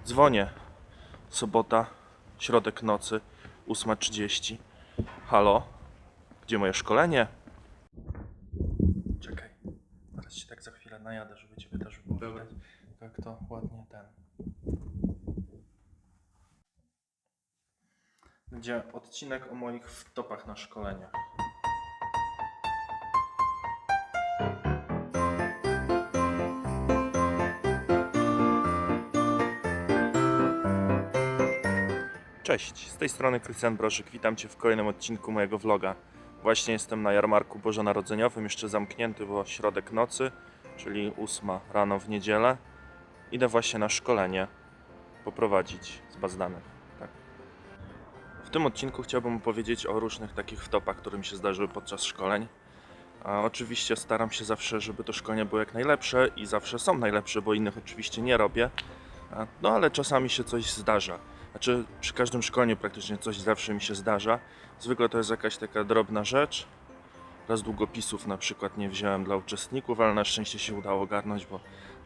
i dzwonię. Sobota, środek nocy, 8.30. Halo? Gdzie moje szkolenie? Czekaj, teraz się tak za chwilę najadę, żeby ciebie też było widać. Jak to ładnie ten. Będzie odcinek o moich wtopach na szkoleniach. Cześć, z tej strony Krystian Broszyk. Witam Cię w kolejnym odcinku mojego vloga. Właśnie jestem na jarmarku bożonarodzeniowym, jeszcze zamknięty, bo środek nocy, czyli 8 rano w niedzielę. Idę właśnie na szkolenie poprowadzić z baz danych. Tak. W tym odcinku chciałbym opowiedzieć o różnych takich wtopach, które mi się zdarzyły podczas szkoleń. A oczywiście staram się zawsze, żeby to szkolenie było jak najlepsze i zawsze są najlepsze, bo innych oczywiście nie robię. No ale czasami się coś zdarza. Znaczy przy każdym szkoleniu praktycznie coś zawsze mi się zdarza. Zwykle to jest jakaś taka drobna rzecz. Raz długopisów na przykład nie wziąłem dla uczestników, ale na szczęście się udało ogarnąć, bo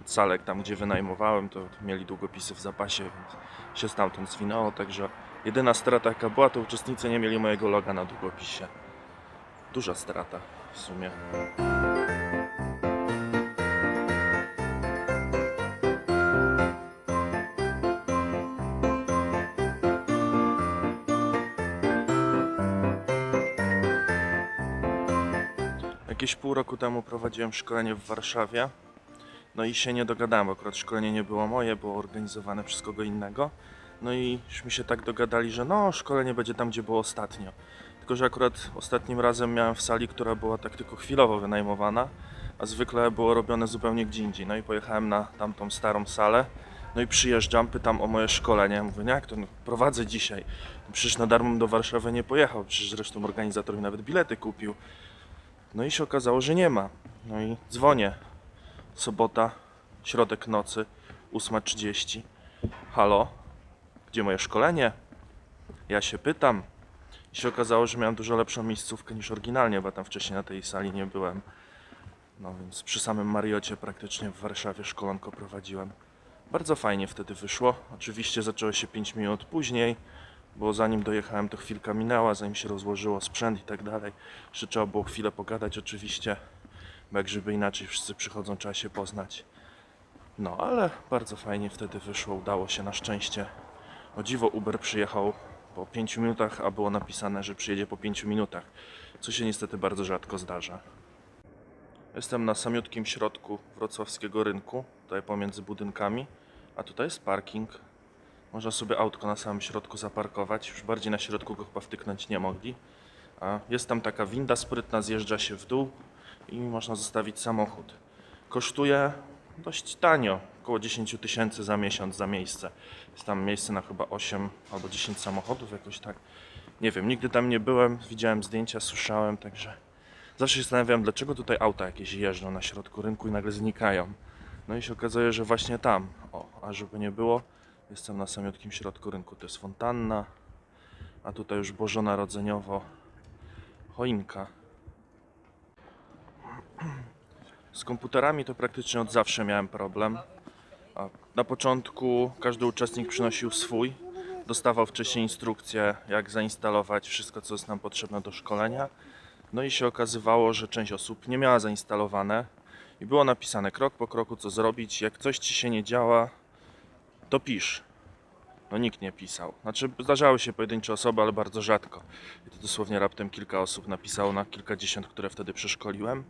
salek tam gdzie wynajmowałem to mieli długopisy w zapasie, więc się stamtąd zwinęło, także jedyna strata jaka była to uczestnicy nie mieli mojego loga na długopisie. Duża strata w sumie. Jakieś pół roku temu prowadziłem szkolenie w Warszawie. No i się nie dogadałem, bo akurat szkolenie nie było moje, było organizowane przez kogo innego. No i żeśmy się tak dogadali, że no, szkolenie będzie tam, gdzie było ostatnio. Tylko, że akurat ostatnim razem miałem w sali, która była tak tylko chwilowo wynajmowana, a zwykle było robione zupełnie gdzie indziej. No i pojechałem na tamtą starą salę. No i przyjeżdżam, pytam o moje szkolenie. Mówię, "No jak to no, prowadzę dzisiaj. Przecież na darmo do Warszawy nie pojechał. Przecież zresztą organizator mi nawet bilety kupił. No i się okazało, że nie ma. No i dzwonię. Sobota, środek nocy, 8.30. Halo? Gdzie moje szkolenie? Ja się pytam. I się okazało, że miałem dużo lepszą miejscówkę niż oryginalnie, bo tam wcześniej na tej sali nie byłem. No więc przy samym Mariocie praktycznie w Warszawie szkolonko prowadziłem. Bardzo fajnie wtedy wyszło. Oczywiście zaczęło się 5 minut później, bo zanim dojechałem to chwilka minęła, zanim się rozłożyło sprzęt i tak dalej. Jeszcze trzeba było chwilę pogadać oczywiście, bo jak żeby inaczej wszyscy przychodzą, trzeba się poznać. No, ale bardzo fajnie wtedy wyszło, udało się na szczęście. O dziwo Uber przyjechał po 5 minutach, a było napisane, że przyjedzie po 5 minutach, co się niestety bardzo rzadko zdarza. Jestem na samiutkim środku wrocławskiego rynku, tutaj pomiędzy budynkami, a tutaj jest parking. Można sobie autko na samym środku zaparkować, już bardziej na środku go chyba wtyknąć nie mogli. A jest tam taka winda sprytna, zjeżdża się w dół i można zostawić samochód. Kosztuje dość tanio, około 10 tysięcy za miesiąc za miejsce. Jest tam miejsce na chyba 8 albo 10 samochodów, jakoś tak. Nie wiem, nigdy tam nie byłem, widziałem zdjęcia, słyszałem, także zawsze się zastanawiam, dlaczego tutaj auta jakieś jeżdżą na środku rynku i nagle znikają. No i się okazuje, że właśnie tam. O, a żeby nie było, jestem na samiutkim środku rynku. To jest fontanna, a tutaj już bożonarodzeniowo choinka. Z komputerami to praktycznie od zawsze miałem problem. Na początku każdy uczestnik przynosił swój. Dostawał wcześniej instrukcję, jak zainstalować wszystko, co jest nam potrzebne do szkolenia. No i się okazywało, że część osób nie miała zainstalowane i było napisane krok po kroku, co zrobić. Jak coś ci się nie działa, to pisz. No nikt nie pisał. Znaczy zdarzały się pojedyncze osoby, ale bardzo rzadko. I to dosłownie raptem kilka osób napisało na kilkadziesiąt, które wtedy przeszkoliłem.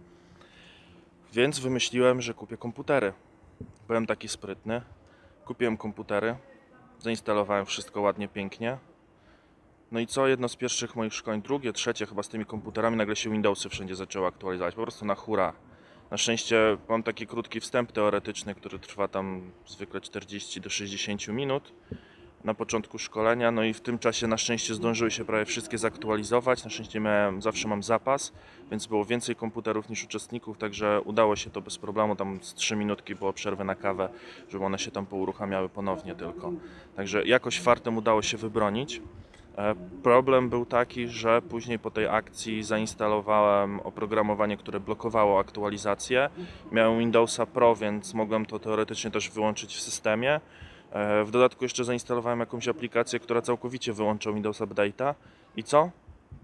Więc wymyśliłem, że kupię komputery. Byłem taki sprytny. Kupiłem komputery, zainstalowałem wszystko ładnie, pięknie. No i co? Jedno z pierwszych moich szkoleń, drugie, trzecie chyba z tymi komputerami, nagle się Windowsy wszędzie zaczęły aktualizować. Po prostu na hura. Na szczęście mam taki krótki wstęp teoretyczny, który trwa tam zwykle 40 do 60 minut na początku szkolenia, no i w tym czasie na szczęście zdążyły się prawie wszystkie zaktualizować. Na szczęście miałem, zawsze mam zapas, więc było więcej komputerów niż uczestników, także udało się to bez problemu. Tam z 3 minutki było przerwy na kawę, żeby one się tam pouruchamiały ponownie tylko. Także jakoś fartem udało się wybronić. E, Problem był taki, że później po tej akcji zainstalowałem oprogramowanie, które blokowało aktualizację. Miałem Windowsa Pro, więc mogłem to teoretycznie też wyłączyć w systemie. E, W dodatku jeszcze zainstalowałem jakąś aplikację, która całkowicie wyłączyła Windows Update'a. I co?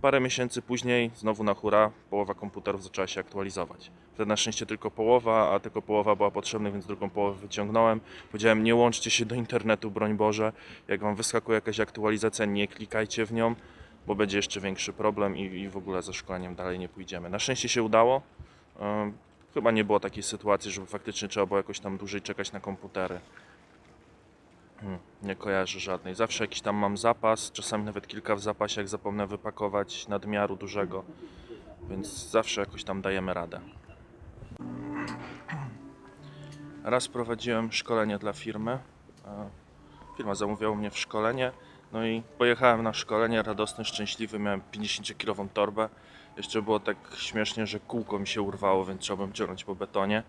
Parę miesięcy później, znowu na hura, połowa komputerów zaczęła się aktualizować. Wtedy na szczęście tylko połowa, a tylko połowa była potrzebna, więc drugą połowę wyciągnąłem. Powiedziałem, nie łączcie się do internetu, broń Boże. Jak wam wyskakuje jakaś aktualizacja, nie klikajcie w nią, bo będzie jeszcze większy problem i, i w ogóle ze szkoleniem dalej nie pójdziemy. Na szczęście się udało. Chyba nie było takiej sytuacji, żeby faktycznie trzeba było jakoś tam dłużej czekać na komputery. Hmm, Nie kojarzę żadnej. Zawsze jakiś tam mam zapas, czasami nawet kilka w zapasie, jak zapomnę wypakować nadmiaru dużego. Więc zawsze jakoś tam dajemy radę. Raz prowadziłem szkolenie dla firmy. Firma zamówiła mnie w szkolenie. No i pojechałem na szkolenie, radosny, szczęśliwy, miałem 50-kilową torbę. Jeszcze było tak śmiesznie, że kółko mi się urwało, więc trzeba było ciągnąć po betonie.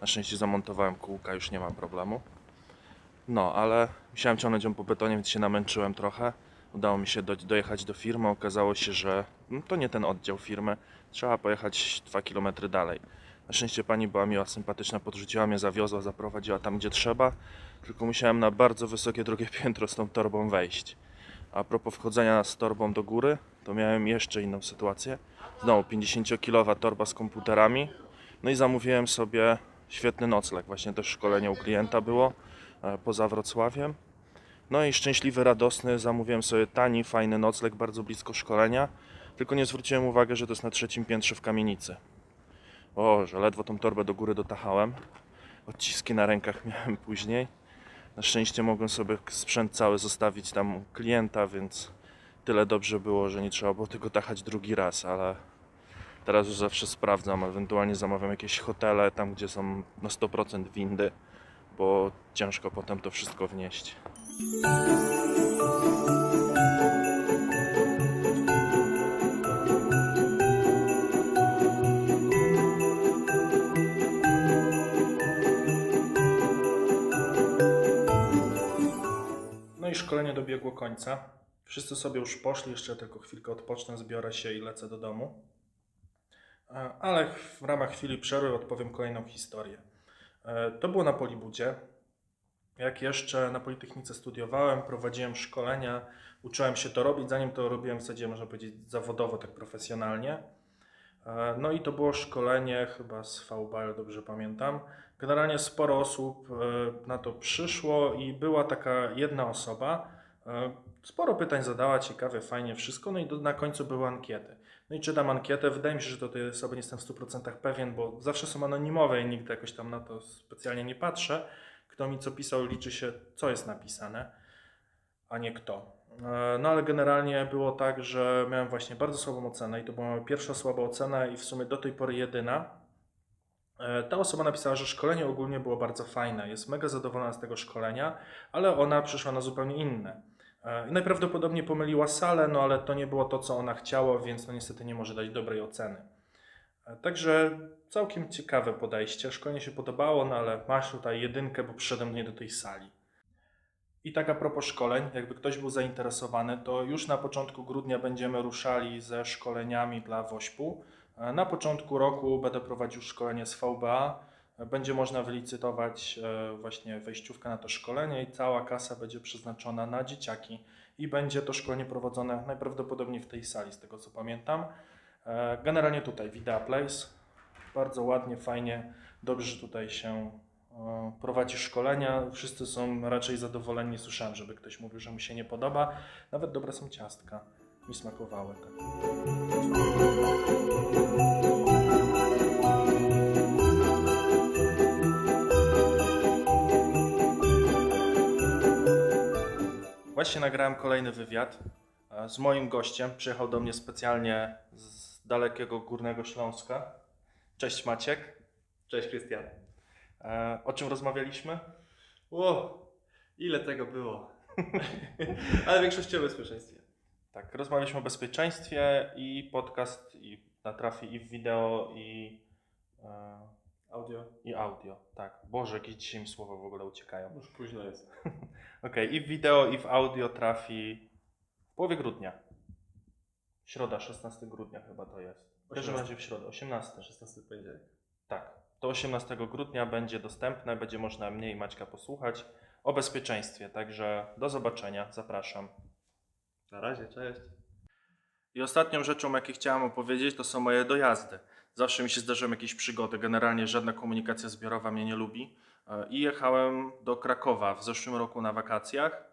Na szczęście zamontowałem kółka, już nie ma problemu. No, ale musiałem ciągnąć ją po betonie, więc się namęczyłem trochę. Udało mi się do, dojechać do firmy. Okazało się, że no, to nie ten oddział firmy. Trzeba pojechać 2 km dalej. Na szczęście pani była miła, sympatyczna, podrzuciła mnie, zawiozła, zaprowadziła tam, gdzie trzeba. Tylko musiałem na bardzo wysokie drugie piętro z tą torbą wejść. A propos wchodzenia z torbą do góry, to miałem jeszcze inną sytuację. Znowu 50-kilowa torba z komputerami. No i zamówiłem sobie świetny nocleg. Właśnie też szkolenie u klienta było poza Wrocławiem. No i szczęśliwy, radosny zamówiłem sobie tani, fajny nocleg bardzo blisko szkolenia. Tylko nie zwróciłem uwagi, że to jest na trzecim piętrze w kamienicy. O, że ledwo tą torbę do góry dotachałem. Odciski na rękach miałem później. Na szczęście mogłem sobie sprzęt cały zostawić tam klienta, więc tyle dobrze było, że nie trzeba było tego tachać drugi raz, ale teraz już zawsze sprawdzam, ewentualnie zamawiam jakieś hotele tam, gdzie są na 100% windy, bo ciężko potem to wszystko wnieść. No i szkolenie dobiegło końca. Wszyscy sobie już poszli, jeszcze tylko chwilkę odpocznę, zbiorę się i lecę do domu. Ale w ramach chwili przerwy odpowiem kolejną historię. E, To było na Polibudzie. Jak jeszcze na Politechnice studiowałem, prowadziłem szkolenia, uczyłem się to robić, zanim to robiłem w zasadzie, można powiedzieć, zawodowo, tak profesjonalnie. E, No i to było szkolenie chyba z VBL, dobrze pamiętam. Generalnie sporo osób e, na to przyszło i była taka jedna osoba. Sporo pytań zadała, ciekawe, fajnie wszystko. No i na końcu były ankiety. No i czytam ankietę. Wydaje mi się, że do tej osoby nie jestem w 100% pewien, bo zawsze są anonimowe i nigdy jakoś tam na to specjalnie nie patrzę. Kto mi co pisał, liczy się, co jest napisane, a nie kto. E, No ale generalnie było tak, że miałem właśnie bardzo słabą ocenę i to była moja pierwsza słaba ocena i w sumie do tej pory jedyna. E, Ta osoba napisała, że szkolenie ogólnie było bardzo fajne, jest mega zadowolona z tego szkolenia, ale ona przyszła na zupełnie inne. E, najprawdopodobniej pomyliła salę, no ale to nie było to, co ona chciała, więc no niestety nie może dać dobrej oceny. E, Także całkiem ciekawe podejście. Szkolenie się podobało, no ale masz tutaj jedynkę, bo przyszedłem nie do tej sali. I tak a propos szkoleń, jakby ktoś był zainteresowany, to już na początku grudnia będziemy ruszali ze szkoleniami dla WOŚP-u. E, Na początku roku będę prowadził szkolenie z VBA. Będzie można wylicytować e, właśnie wejściówkę na to szkolenie i cała kasa będzie przeznaczona na dzieciaki. I będzie to szkolenie prowadzone najprawdopodobniej w tej sali, z tego co pamiętam. E, Generalnie tutaj, Videa Place. Bardzo ładnie, fajnie, dobrze, tutaj się e, prowadzi szkolenia. Wszyscy są raczej zadowoleni. Słyszałem, żeby ktoś mówił, że mu się nie podoba. Nawet dobre są ciastka. Mi smakowały. Tak. Właśnie nagrałem kolejny wywiad e, z moim gościem. Przyjechał do mnie specjalnie z dalekiego Górnego Śląska. Cześć Maciek. Cześć Krystian. E, O czym rozmawialiśmy? Ło, ile tego było. Ale większości o bezpieczeństwie. Tak, rozmawialiśmy o bezpieczeństwie i podcast i natrafi i w wideo i, e, Audio. i audio. Tak, Boże, jakieś dzisiaj mi słowa w ogóle uciekają. Już późno jest. Okej, i w wideo i w audio trafi w połowie grudnia. Środa, 16 grudnia chyba to jest. W każdym 18. razie w środę, 18. 16 poniedziałek. Tak, to 18 grudnia będzie dostępne, będzie można mnie i Maćka posłuchać o bezpieczeństwie. Także do zobaczenia, zapraszam. Na razie, cześć. I ostatnią rzeczą, jakie chciałem opowiedzieć, to są moje dojazdy. Zawsze mi się zdarzają jakieś przygody. Generalnie żadna komunikacja zbiorowa mnie nie lubi. E, I jechałem do Krakowa w zeszłym roku na wakacjach.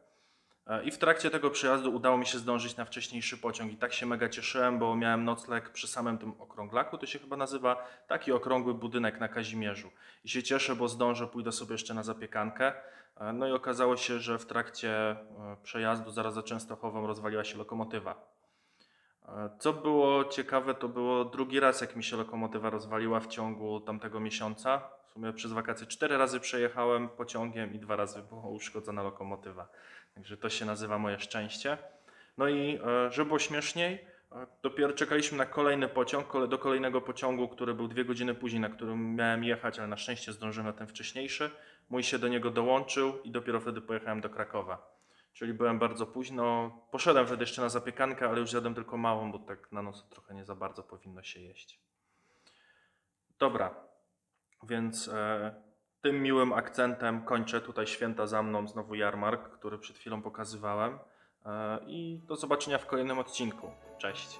E, I w trakcie tego przejazdu udało mi się zdążyć na wcześniejszy pociąg. I tak się mega cieszyłem, bo miałem nocleg przy samym tym okrąglaku, to się chyba nazywa, taki okrągły budynek na Kazimierzu. I się cieszę, bo zdążę, pójdę sobie jeszcze na zapiekankę. E, No i okazało się, że w trakcie przejazdu zaraz za Częstochową rozwaliła się lokomotywa. Co było ciekawe, to było drugi raz, jak mi się lokomotywa rozwaliła w ciągu tamtego miesiąca. W sumie przez wakacje cztery razy przejechałem pociągiem i dwa razy była uszkodzona lokomotywa. Także to się nazywa moje szczęście. No i e, żeby było śmieszniej, e, dopiero czekaliśmy na kolejny pociąg, do kolejnego pociągu, który był dwie godziny później, na którym miałem jechać, ale na szczęście zdążyłem na ten wcześniejszy. Mój się do niego dołączył i dopiero wtedy pojechałem do Krakowa. Czyli byłem bardzo późno. Poszedłem wtedy jeszcze na zapiekankę, ale już zjadłem tylko małą, bo tak na noc trochę nie za bardzo powinno się jeść. Dobra, więc e, tym miłym akcentem kończę tutaj święta za mną znowu jarmark, który przed chwilą pokazywałem. E, I do zobaczenia w kolejnym odcinku. Cześć.